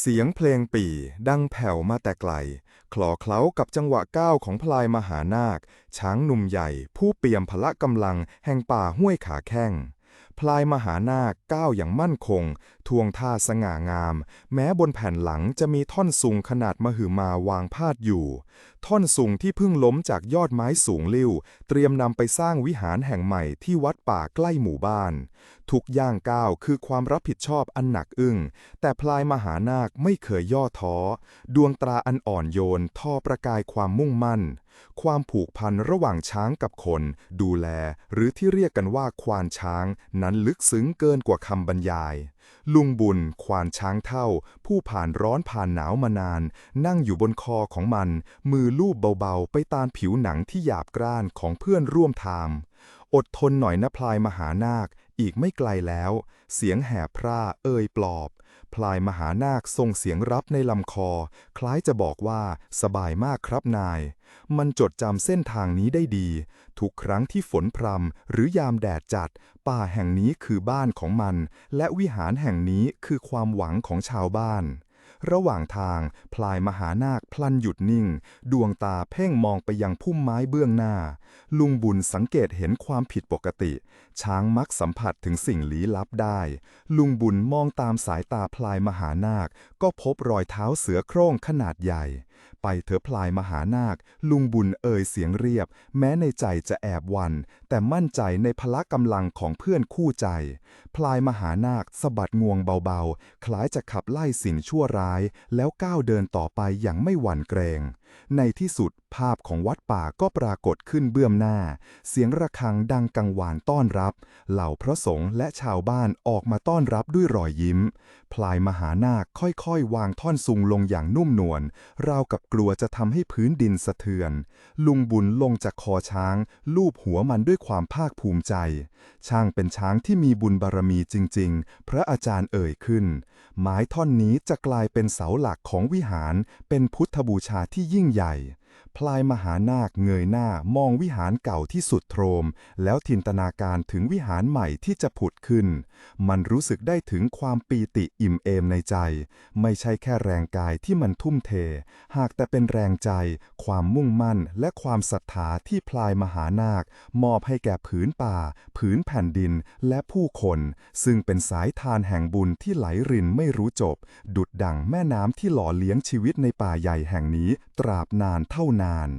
เสียงเพลงปี่ดังแผ่วมาแต่ไกล คลอเคล้ากับจังหวะก้าวของพลายมหานาค ช้างหนุ่มใหญ่ผู้เปี่ยมพละกำลังแห่งป่าห้วยขาแข้ง พลายมหานาคก้าวอย่างมั่นคง ทวงท่าสง่างาม แม้บนแผ่นหลังจะมีท่อนสูงขนาดมหึมาวางพาดอยู่ ท่อนสูงที่เพิ่งล้มจากยอดไม้สูงลิ่ว เตรียมนำไปสร้างวิหารแห่งใหม่ที่วัดป่าใกล้หมู่บ้าน ทุกย่างก้าวคือความรับผิดชอบอันหนักอึ้ง แต่พลายมหานาคไม่เคยย่อท้อ ดวงตราอันอ่อนโยนทอประกายความมุ่งมั่น ความผูกพันระหว่างช้างกับคน ดูแล หรือที่เรียกกันว่าควานช้างนั้นลึกซึ้งเกินกว่าคำบรรยาย ลุงบุญ ควานช้างเท่า ผู้ผ่านร้อนผ่านหนาวมานาน นั่งอยู่บนคอของมัน มือลูบเบาๆ ไปตามผิวหนังที่หยาบกร้านของเพื่อนร่วมทางอดทนหน่อยนะพลายมหานาค อีกไม่ไกลแล้ว เสียงแห่พร่าเอ่ยปลอบ พลายมหานาคทรงเสียงรับในลำคอ คล้ายจะบอกว่าสบายมากครับนาย มันจดจำเส้นทางนี้ได้ดี ทุกครั้งที่ฝนพรำหรือยามแดดจัด ป่าแห่งนี้คือบ้านของมัน และวิหารแห่งนี้คือความหวังของชาวบ้าน ระหว่างทางพลายมหานาคพลันหยุดนิ่ง ดวงตาเพ่งมองไปยังพุ่มไม้เบื้องหน้า ลุงบุญสังเกตเห็นความผิดปกติ ช้างมักสัมผัสถึงสิ่งลี้ลับได้ ลุงบุญมองตามสายตาพลายมหานาค ก็พบรอยเท้าเสือโคร่งขนาดใหญ่ ไปเถอะพลายมหานาค ลุงบุญเอ่ยเสียงเรียบ แม้ในใจจะแอบวัน แต่มั่นใจในพละกำลังของเพื่อนคู่ใจ พลายมหานาคสะบัดงวงเบาๆ คล้ายจะขับไล่สิ่งชั่วร้าย แล้วก้าวเดินต่อไปอย่างไม่หวั่นเกรง ในที่สุดภาพของวัดป่าก็ปรากฏขึ้นเบื้องหน้า เสียงระฆังดังกังวานต้อนรับ เหล่าพระสงฆ์และชาวบ้านออกมาต้อนรับด้วยรอยยิ้ม พลายมหานาคค่อยๆ วางท่อนซุงลงอย่างนุ่มนวลราวกับกลัวจะทำให้พื้นดินสะเทือน ลุงบุญลงจากคอช้าง ลูบหัวมันด้วยความภาคภูมิใจ ช่างเป็นช้างที่มีบุญบารมีจริง ๆ พระอาจารย์เอ่ยขึ้น ไม้ท่อนนี้จะกลายเป็นเสาหลักของวิหาร เป็นพุทธบูชาที่ยิ่งใหญ่ พลายมหานาคเงยหน้ามองวิหารเก่าที่สุดโทรมแล้วจินตนาการถึงวิหารใหม่ที่จะผุดขึ้น มันรู้สึกได้ถึงความปีติอิ่มเอมในใจ ไม่ใช่แค่แรงกายที่มันทุ่มเท หากแต่เป็นแรงใจ ความมุ่งมั่นและความศรัทธาที่พลายมหานาค มอบให้แก่ผืนป่า ผืนแผ่นดินและผู้คน ซึ่งเป็นสายทานแห่งบุญที่ไหลรินไม่รู้จบ ดุดดั่งแม่น้ำที่หล่อเลี้ยงชีวิตในป่าใหญ่แห่งนี้ ตราบนานเท่าาน